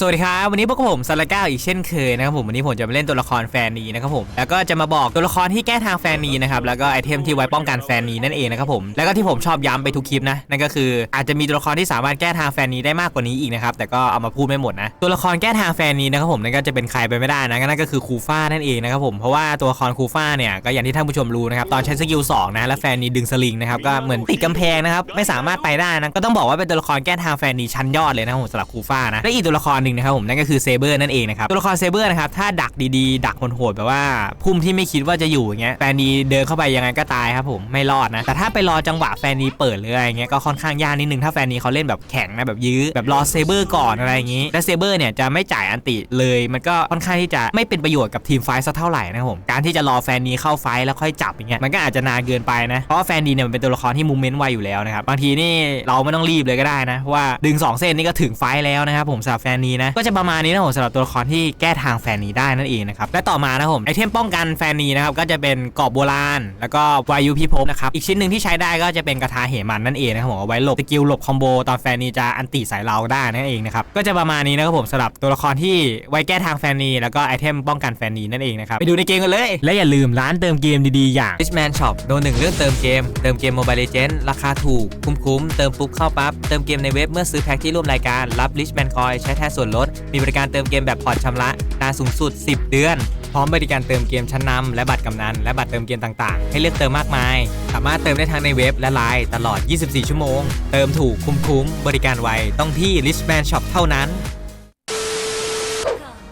สวัสดีครับวันนี้พวกผมซาลาก้าอีกเช่นเคยนะครับผมวันนี้ผมจะมาเล่นตัวละครแฟนนีนะครับผมแล้วก็จะมาบอกตัวละครที่แก้ทางแฟนนีนะครับแล้วก็ไอเทมที่ไว้ป้องกันแฟนนีนั่นเองนะครับผมแล้วก็ที่ผมชอบย้ำไปทุกคลิปนะนั่นก็คืออาจจะมีตัวละครที่สามารถแก้ทางแฟนนีได้มากกว่านี้อีกนะครับแต่ก็เอามาพูดไม่หมดนะตัวละครแก้ทางแฟนนีนะครับผมนั่นก็จะเป็นใครไปไม่ได้นะนั่นก็คือคูฟ่านั่นเองนะครับผมเพราะว่าตัวละครคูฟ่าเนี่ยก็อย่างที่ท่านผู้ชมรู้นะครับตอนใช้สกิลสองนะแล้วแฟนนีดึงสลิงนะครับก็เหมือนติดกำแพงนะครับไม่สามารถไปได้นะก็ต้องบอกว่าเป็นตัวละครแก้ทางแฟนนีชั้นยอดเลยนะครับผมสำหรับคูฟ่านะและอีกตัวละครนึ่งนะครับผมนั่นก็คือเซเบอร์นั่นเองนะครับตัวละครเซเบอร์นะครับถ้าดักดีๆ ดักโหดๆแบบว่าพุ่มที่ไม่คิดว่าจะอยู่อย่างเงี้ยแฟนนีเดินเข้าไปยังไงก็ตายครับผมไม่รอดนะแต่ถ้าไปรอจังหวะแฟนนีเปิดหรืออะไรเงี้ยก็ค่อนข้างยากนิดนึงถ้าแฟนนีเขาเล่นแบบแข็งนะแบบยื้อแบบรอเซเบอร์ก่อนอะไรอย่างงี้และเซเบอร์เนี่ยจะไม่จ่ายอันติเลย มันก็ค่อนข้างที่จะไม่เป็นประโยชน์กับทีมไฟสักเท่าไหร่นะครับผมการที่จะรอแฟนนีเข้าไฟแล้วค่อยจับอย่างเงี้ยมันก็อาจจะนานเกินไปนะเพราะว่าแฟนนีเนี่ยมันเป็นตัวละครที่มูเมนต์ไวอยู่แล้วนะครับบางทีนี่เราไม่ต้องรีบเลยก็ได้นะว่าดึงสองเส้นนี่ก็ถึงไฟแล้วนะครับผมสำหรับแฟนนีนะ ก็จะประมาณนี้นะผมสำหรับตัวละครที่แก้ทางแฟนนีได้นั่นเองนะครับและต่อมานะครับผมไอเทมป้องกันแฟนนีนะครับก็จะเป็นกรอบโบราณ แล้วก็วายุพิภพนะครับอีกชิ้นหนึ่งที่ใช้ได้ก็จะเป็นกระทาเหมันนั่นเองนะครับผมเอาไว้หลบสกิลหลบคอมโบตอนแฟนนีจะอันติใส่เราได้นั่นเองนะครับก็จะประมาณนี้นะครับผมสำหรับตัวละครที่ไว้แก้ทางแฟนนีแล้วก็ไอเทมป้องกันแฟนนีนั่นเองนะครับไปดูในเกมกันเลย และอย่าลืมร้านเติมเกมดีๆอย่าง Richman Shop โดนหนึ่งเรื่องเติมเกม เติมเกม Mobile Legends ราคาถูกคุ้มๆเติมปุ๊บเข้าปั๊บเติมเกมในเว็บเมื่อซื้อแพ็คที่ร่วมรายการรับ Richman Coin ใช้แทนส่วนลด มีบริการเติมเกมแบบผ่อนชำระนานสูงสุด 10 เดือน พร้อมบริการเติมเกมชั้นนำและบัตรกำนัน และบัตรเติมเกมต่างๆ ให้เลือกเติมมากมาย สามารถเติมได้ทั้งในเว็บและไลน์ตลอด 24 ชั่วโมง เติมถูกคุ้มๆบริการไวต้องที่ Richman Shop เท่านั้น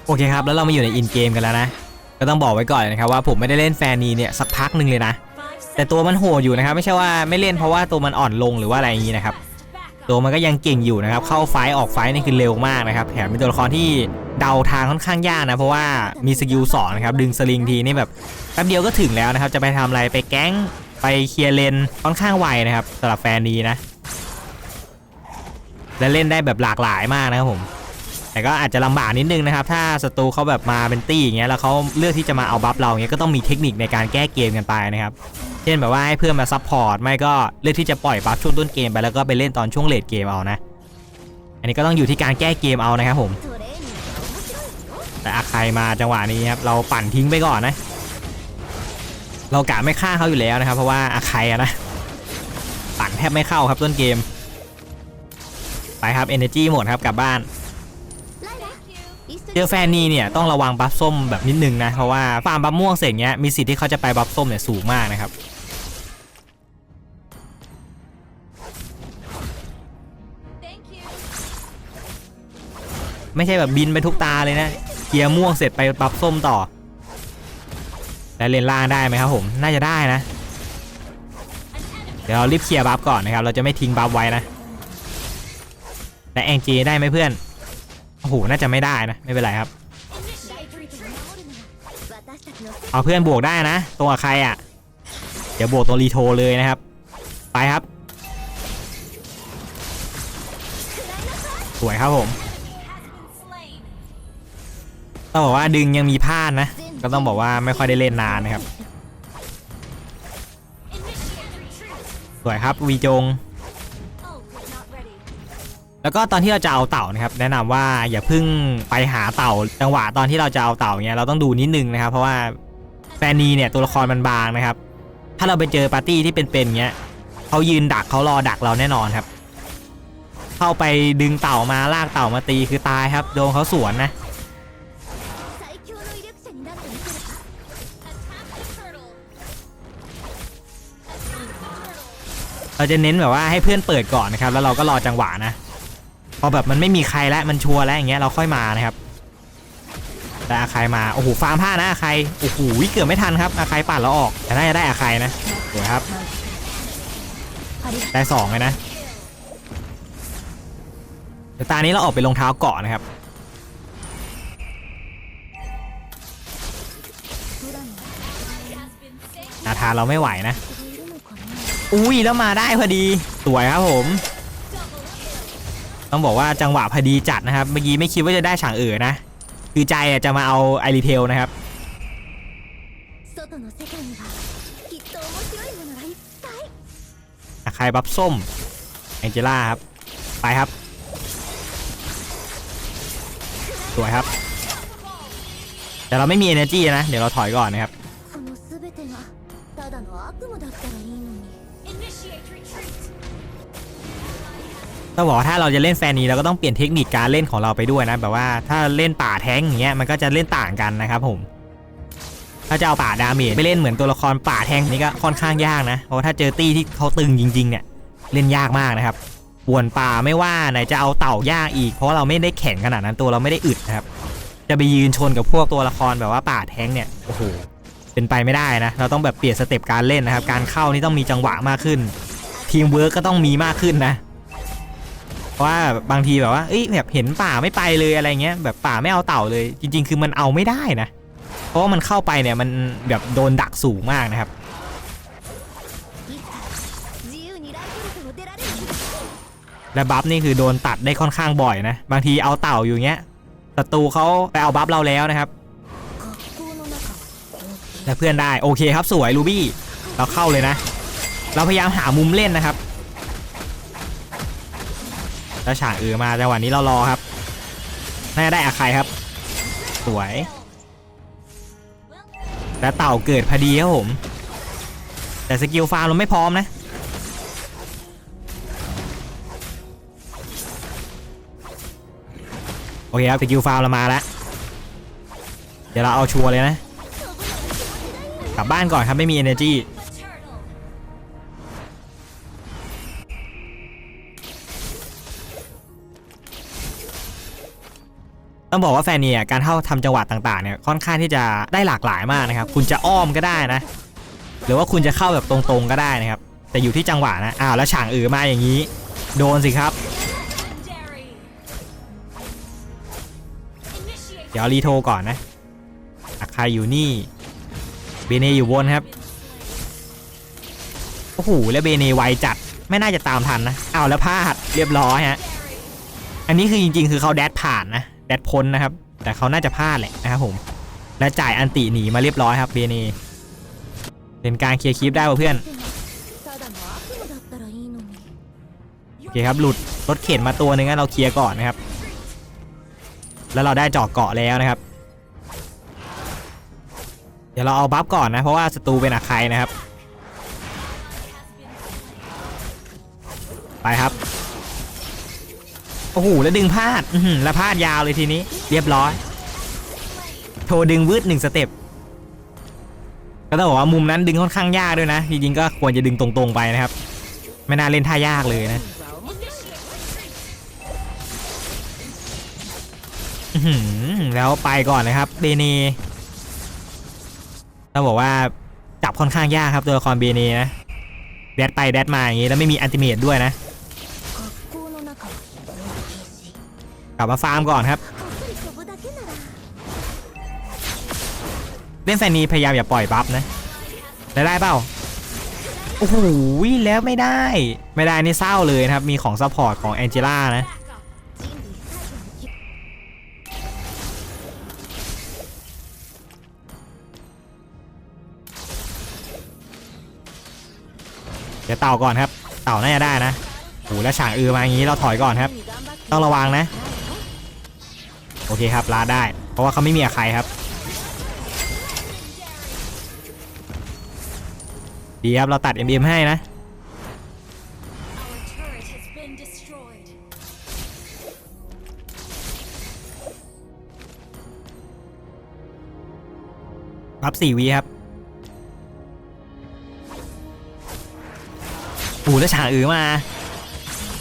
โอเคครับ แล้วเรามาอยู่ในอินเกมกันแล้วนะ ก็ต้องบอกไว้ก่อนนะครับว่าผมไม่ได้เล่นแฟนนีเนี่ยสักพักหนึ่งเลยนะ แต่ตัวมันโหดอยู่นะครับ ไม่ใช่ว่าไม่เล่นเพราะว่าตัวมันอ่อนลงหรือว่าอะไรอย่างนี้นะครับ ตัวมันก็ยังเก่งอยู่นะครับ เข้าไฟต์ออกไฟต์นี่คือเร็วมากนะครับแถมเป็นตัวละครที่เดาทางค่อนข้างยากนะ เพราะว่ามีสกิลสองนะครับดึงสลิงทีนี่แบบแป๊บเดียวก็ถึงแล้วนะครับ จะไปทำอะไรไปแก๊งไปเคลียร์เลนค่อนข้างไวนะครับสำหรับแฟนนีนะ และเล่นได้แบบหลากหลายมากนะครับผม แต่ก็อาจจะลำบากนิดนึงนะครับ ถ้าศัตรูเขาแบบมาเป็นตี้อย่างเงี้ยแล้วเขาเลือกที่จะมาเอาบัฟเราเงี้ยก็ต้องมีเทคนิคในการแก้เกมกันไปนะครับเช่นแบบว่าให้เพื่อนมาซัพพอร์ตไม่ก็เลือกที่จะปล่อยบัฟช่วงต้นเกมไปแล้วก็ไปเล่นตอนช่วงเลดเกมเอานะ อันนี้ก็ต้องอยู่ที่การแก้เกมเอานะครับผม แต่อาใครมาจังหวะนี้ครับเราปั่นทิ้งไปก่อนนะ เรากะไม่ฆ่าเขาอยู่แล้วนะครับ เพราะว่าอาใครนะปั่นแทบไม่เข้าครับต้นเกมไปครับ Energy หมดครับกลับบ้าน เจอแฟนนีเนี่ยต้องระวังบัฟส้มแบบนิดนึงนะ เพราะว่าฟาร์มบัฟม่วงเสร็จเนี้ยมีสิทธิ์ที่เขาจะไปบัฟส้มเนี่ยสูงมากนะครับไม่ใช่แบบบินไปทุกตาเลยนะเกียร์ม่วงเสร็จไปบัฟส้มต่อ แล้วเลนล่างได้ไหมครับผม น่าจะได้นะ เดี๋ยวเรารีบเคลียร์บัฟก่อนนะครับ เราจะไม่ทิ้งบัฟไว้นะแต่แองจีได้ไหมเพื่อน โอ้โห น่าจะไม่ได้นะ ไม่เป็นไรครับ เอาเพื่อนบวกได้นะ ตัวใครอะ เดี๋ยวบวกตัวรีโทเลยนะครับ ไปครับ สวยครับผม ต้องบอกว่าดึงยังมีพลาดนะ ก็ต้องบอกว่าไม่ค่อยได้เล่นนานนะครับ สวยครับวีจง แล้วก็ตอนที่เราจะเอาเต่านะครับแนะนำว่าอย่าเพิ่งไปหาเต่าจังหวะตอนที่เราจะเอาเต่าเนี้ยเราต้องดูนิดนึงนะครับ เพราะว่าแฟนนีเนี่ยตัวละครมันบางนะครับ ถ้าเราไปเจอปาร์ตี้ที่เป็นๆเงี้ยเขายืนดักเขารอดักเราแน่นอนครับ เข้าไปดึงเต่ามาลากเต่ามาตีคือตายครับโดนเขาสวนนะเราจะเน้นแบบว่าให้เพื่อนเปิดก่อนนะครับ แล้วเราก็รอจังหวะนะ พอแบบมันไม่มีใครแล้วมันชัวร์แล้วอย่างเงี้ยเราค่อยมานะครับแต่อาใครมาโอ้โหฟาร์มผ้านะอาใครโอ้โหเกือบไม่ทันครับอาใครปัดเราออกแต่น่าจะได้อาใครนะสวยครับได้สองเลยนะเดี๋ยวตานี้เราออกไปรองเท้าเกาะนะครับนาทานเราไม่ไหวนะ อุ้ยแล้วมาได้พอดี สวยครับผม ต้องบอกว่าจังหวะพอดีจัดนะครับเมื่อกี้ไม่คิดว่าจะได้ฉางเอ๋อนะ คือใจอะจะมาเอาไอรีเทลนะครับใครบัฟส้มแองเจล่าครับ ไปครับ สวยครับ แต่เราไม่มี energy นะ เดี๋ยวเราถอยก่อนนะครับ ต้องบอกว่าถ้าเราจะเล่นแฟนนี้เราก็ต้องเปลี่ยนเทคนิคการเล่นของเราไปด้วยนะแบบว่าถ้าเล่นป่าแท้งอย่างเงี้ยมันก็จะเล่นต่างกันนะครับผม ถ้าจะเอาป่าดาเมจไปเล่นเหมือนตัวละครป่าแท้งนี่ก็ค่อนข้างยากนะเพราะถ้าเจอตี้ที่เขาตึงจริงๆเนี่ยเล่นยากมากนะครับป่วนป่าไม่ว่าไหนจะเอาเต่ายากอีก เพราะเราไม่ได้แข็งขนาดนั้นตัวเราไม่ได้อึดนะครับจะไปยืนชนกับพวกตัวละครแบบว่าป่าแท้งเนี่ยโอ้โหเป็นไปไม่ได้นะ เราต้องแบบเปลี่ยนสเต็ปการเล่นนะครับ การเข้านี่ต้องมีจังหวะมากขึ้น ทีมเวิร์กก็ต้องมีมากขึ้นนะ พราะว่าบางทีแบบว่าเอ้ยแบบเห็นป่าไม่ไปเลยอะไรเงี้ยแบบป่าไม่เอาเต่าเลย จริง ๆ คือมันเอาไม่ได้นะ เพราะว่ามันเข้าไปเนี่ยมันแบบโดนดักสูงมากนะครับและบัฟนี่คือโดนตัดได้ค่อนข้างบ่อยนะ บางทีเอาเต่าอยู่เงี้ยศัตรูเขาไปเอาบัฟเราแล้วนะครับ และเพื่อนได้โอเคครับสวยลูบี้เราเข้าเลยนะ เราพยายามหามุมเล่นนะครับ แล้วฉากเออมาจังหวะนี้เรารอครับน่าจะได้อาใครครับ สวยและเต่าเกิดพอดีครับผม แต่สกิลฟาร์มเราไม่พร้อมนะโอเคครับสกิลฟาร์มเรามาแล้วเดี๋ยวเราเอาชัวร์เลยนะ กลับบ้านก่อนครับไม่มี energy ต้องบอกว่าแฟนเนี่ยการเข้าทำจังหวะต่างๆเนี่ยค่อนข้างที่จะได้หลากหลายมากนะครับคุณจะอ้อมก็ได้นะ หรือว่าคุณจะเข้าแบบตรงๆก็ได้นะครับ แต่อยู่ที่จังหวะนะอ้าวแล้วฉางเอือมาอย่างนี้ โดนสิครับ เดี๋ยวรีโทรก่อนนะอาคาอยู่นี่เบเนอยู่บนครับโอ้โหแล้วเบเนไวจัดไม่น่าจะตามทันนะอ้าวแล้วพลาดเรียบร้อยฮะอันนี้คือจริงๆ คือเขาแดดผ่านนะ แดดพ้นนะครับ แต่เขาน่าจะพลาดแหละนะครับผม และจ่ายอันติหนีมาเรียบร้อยครับเบเนเป็นการเคลียร์คลิปได้เพื่อนโอเคครับหลุดรถเข็นมาตัวหนึงงั้นเราเคลียร์ก่อนนะครับ แล้วเราได้จอกเกาะแล้วนะครับ เดี๋ยวเราเอาบัฟก่อนนะเพราะว่าศัตรูเป็นอะไคนะครับ ไปครับ โอ้โหแล้วดึงพลาดอืแล้วพลาดยาวเลยทีนี้ เรียบร้อย โทรดึงวืดหนึ่งสเต็ปก็ต้องบอกว่ามุมนั้นดึงค่อนข้างยากด้วยนะจริงๆก็ควรจะดึงตรงๆไปนะครับ ไม่น่าเล่นท่ายากเลยนะแล้วไปก่อนนะครับเบเนต้องบอกว่าจับค่อนข้างยากครับตัวละครเบเนนะแดดไปแดดมาอย่างงี้แล้วไม่มีอันติเมตด้วยนะ กลับมาฟาร์มก่อนครับ เล่นแซนีพยายามอย่าปล่อยบัฟนะได้ได้เปล่าโอ้โหแล้วไม่ได้ ไม่ได้นี่เศร้าเลยนะครับ มีของซัพพอร์ตของแองเจล่านะเดี๋ยวเต่าก่อนครับ เต่าน่าจะได้นะโอ้แล้วฉางอือมาอย่างนี้เราถอยก่อนครับ ต้องระวังนะ โอเคครับลาได้ เพราะว่าเขาไม่มีอะใครครับ ดีครับ เราตัด MM ให้นะ รับสี่วีครับโอ้โหแล้วฉางอือมา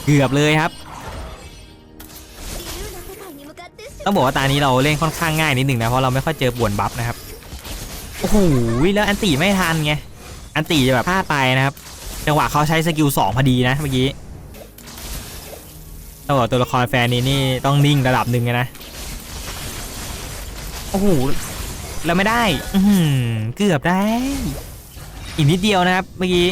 เกือบเลยครับ ต้องบอกว่าตานี้เราเล่นค่อนข้างง่ายนิดหนึ่งนะเพราะเราไม่ค่อยเจอป่วนบัฟนะครับโอ้โหแล้วอันตีไม่ทันไงอันตีจะแบบพลาดไปนะครับจังหวะเขาใช้สกิลสองพอดีนะเมื่อกี้ต้องบอกตัวละครแฟนนี้นี่ต้องนิ่งระดับหนึ่งนะโอ้โหแล้วไม่ได้ อืเกือบได้ อีกนิดเดียวนะครับเมื่อกี้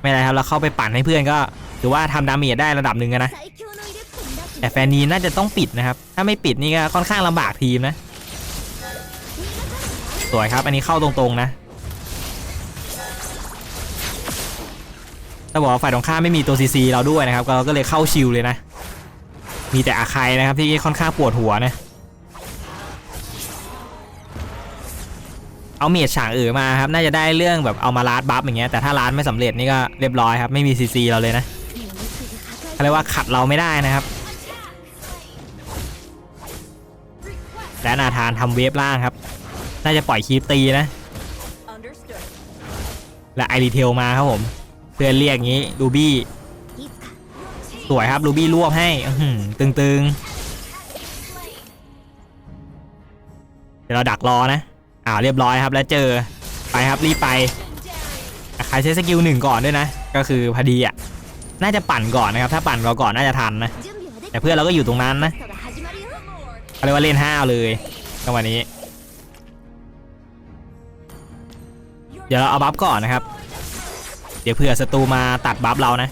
ไม่ไรครับเราเข้าไปปั่นให้เพื่อนก็ถือว่าทำดาเมจได้ระดับหนึ่งนะ แต่แฟนนีน่าจะต้องปิดนะครับ ถ้าไม่ปิดนี่ก็ค่อนข้างลำบากทีมนะ สวยครับอันนี้เข้าตรงๆนะถ้าบอกฝ่ายตรงข้ามไม่มีตัวซีซีเราด้วยนะครับเราก็เลยเข้าชิลเลยนะ มีแต่อาใครนะครับที่ค่อนข้างปวดหัวนะ เอาเมียฉางเอ๋อมาครับน่าจะได้เรื่องแบบเอามาลาดบัฟอย่างเงี้ยแต่ถ้าลาดไม่สำเร็จนี่ก็เรียบร้อยครับไม่มีซีซีเราเลยนะเขาเรียกว่าขัดเราไม่ได้นะครับ และนาธานทำเวฟล่างครับ น่าจะปล่อยคีตีนะ และไอรีเทลมาครับผม เพื่อนเรียกงี้ลูบี้สวยครับลูบี้รวบให้ตึงๆ เดี๋ยวเราดักรอนะอ้าวเรียบร้อยครับแล้วเจอไปครับรีบไปใครใช้สกิลหนึ่งก่อนด้วยนะ ก็คือพอดีอะน่าจะปั่นก่อนนะครับ ถ้าปั่นเราก่อนน่าจะทันนะ แต่เพื่อนเราก็อยู่ตรงนั้นนะ เขาเรียกว่าเล่นห้าวเลยจังหวะนี้ เดี๋ยวเราเอาบัฟก่อนนะครับ เดี๋ยวเผื่อศัตรูมาตัดบัฟเรานะ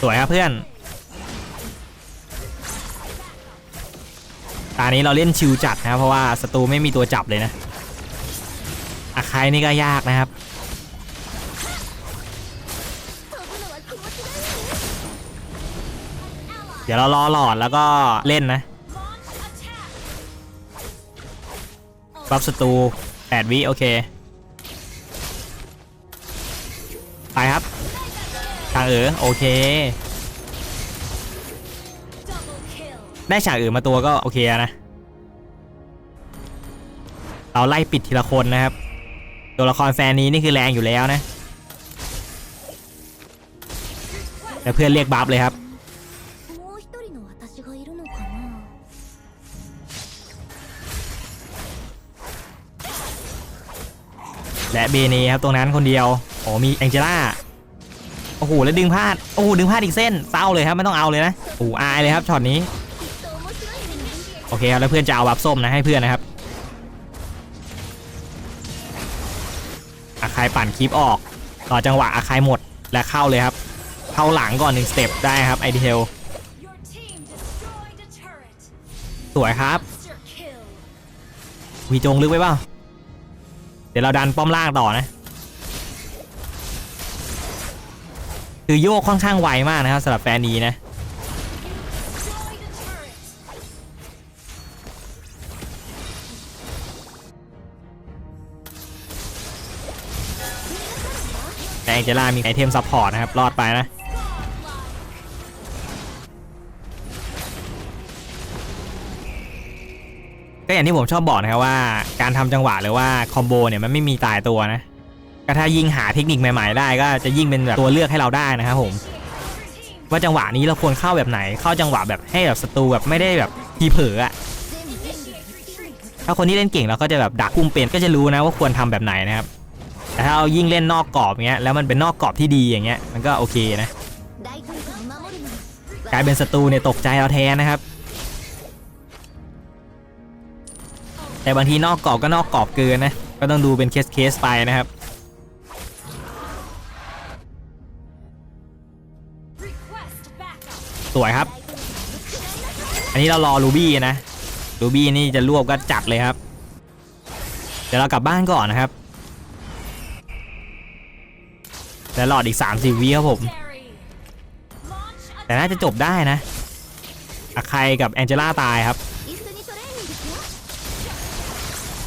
สวยครับเพื่อนตอนนี้เราเล่นชิวจัดนะครับเพราะว่าศัตรูไม่มีตัวจับเลยนะอาคายนี่ก็ยากนะครับ เดี๋ยวเรารอหลอดแล้วก็เล่นนะบัฟศัตรู8วิโอเค ไปครับทางเออโอเค ได้ฉากอื่นมาตัวก็โอเคนะ เราไล่ปิดทีละคนนะครับ ตัวละครแฟนนี้นี่คือแรงอยู่แล้วนะแต่เพื่อนเรียกบัฟเลยครับ และเบเน่ครับตรงนั้นคนเดียวโอ้มีแองเจล่าโอ้โหแล้วดึงพลาดโอ้โหดึงพลาดอีกเส้นเศร้าเลยครับไม่ต้องเอาเลยนะโอ้อายเลยครับช็อตนี้โอเคครับแล้วเพื่อนจะเอาบับส้มนะให้เพื่อนนะครับอาคายปั่นคลิปออกต่อจังหวะอาคายหมดและเข้าเลยครับ เข้าหลังก่อนหนึ่งสเต็ปได้ครับไอเดียลสวยครับวีจงลึกไว้เปล่า ดี๋ยวเราดันป้อมล่างต่อนะ คือโยกค่อนข้างไวมากนะครับสำหรับแฟนนี้นะ แต่แองเจล่ามีไอเทมซัพพอร์ตนะครับ รอดไปนะ อย่างที่ผมชอบบอกนะครับว่าการทำจังหวะหรือว่าคอมโบเนี่ยมันไม่มีตายตัวนะก็ถ้ายิ่งหาเทคนิคใหม่ๆได้ก็จะยิ่งเป็นแบบตัวเลือกให้เราได้นะครับผม ว่าจังหวะนี้เราควรเข้าแบบไหน เข้าจังหวะแบบให้แบบศัตรูแบบไม่ได้แบบทีเผลออะถ้าคนที่เล่นเก่งเราก็จะแบบดักคุมเป็นก็จะรู้นะว่าควรทำแบบไหนนะครับ แต่ถ้าเอายิ่งเล่นนอกกรอบเงี้ยแล้วมันเป็นนอกกรอบที่ดีอย่างเงี้ยมันก็โอเคนะ กลายเป็นศัตรูเนี่ยตกใจเราแทนนะครับ แต่บางทีนอกกรอบก็นอกกรอบเกินนะ ก็ต้องดูเป็นเคสเคสไปนะครับ สวยครับ อันนี้เรารอรูบี้นะรูบี้นี่จะรวบก็จัดเลยครับ เดี๋ยวเรากลับบ้านก่อนนะครับ แล้วรอดอีก3 4วิครับผม แต่น่าจะจบได้นะอาใครกับแองเจล่าตายครับ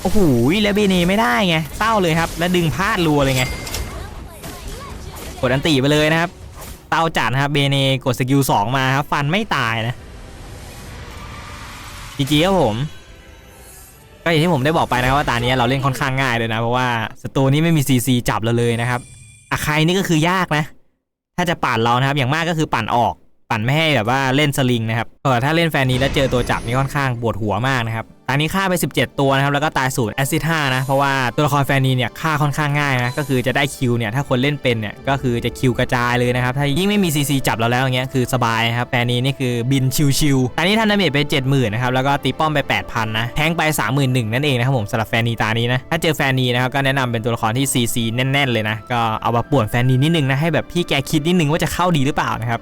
อ้โหแล้วเบเนไม่ได้ไงเศร้าเลยครับ แล้วดึงพลาดรัวเลยไง กดอันตีไปเลยนะครับเต้าจัดนะครับเบเนกดสกิล2มาครับ ฟันไม่ตายนะจีจีครับผมก็อย่างที่ผมได้บอกไปนะครับว่าตานี้เราเล่นค่อนข้างง่ายเลยนะ เพราะว่าสตูนี้ไม่มีซีซีจับเราเลยนะครับอาใครนี่ก็คือยากนะ ถ้าจะปั่นเรานะครับ อย่างมากก็คือปั่นออก ปั่นไม่ให้แบบว่าเล่นสลิงนะครับเออถ้าเล่นแฟนนี้แล้วเจอตัวจับนี่ค่อนข้างปวดหัวมากนะครับตอนนี้ฆ่าไป 17 ตัวนะครับแล้วก็ตายศูนย์แอซิด5นะเพราะว่าตัวละครแฟนนี้เนี่ยฆ่าค่อนข้างง่ายนะก็คือจะได้คิวเนี่ยถ้าคนเล่นเป็นเนี่ยก็คือจะคิวกระจายเลยนะครับถ้ายิ่งไม่มีซีซีจับเราแล้วอย่างเงี้ยคือสบายนะครับแฟนนี้นี่คือบินชิวๆตอนนี้ทำดาเมจไป 70,000นะครับแล้วก็ตีป้อมไป 8,000นะแทงไป 31,000นั่นเองนะครับผมสำหรับแฟนนีตานี้นะถ้าเจอแฟนนีนะครับก็แนะนำเป็นตัวละครที่ซีซีแน่น ๆ เลยนะก็เอามาป่วนแฟนนีนิดนึงนะให้แบบพี่แกคิดนิดนึงว่าจะเข้าดีหรือเปล่านะครับ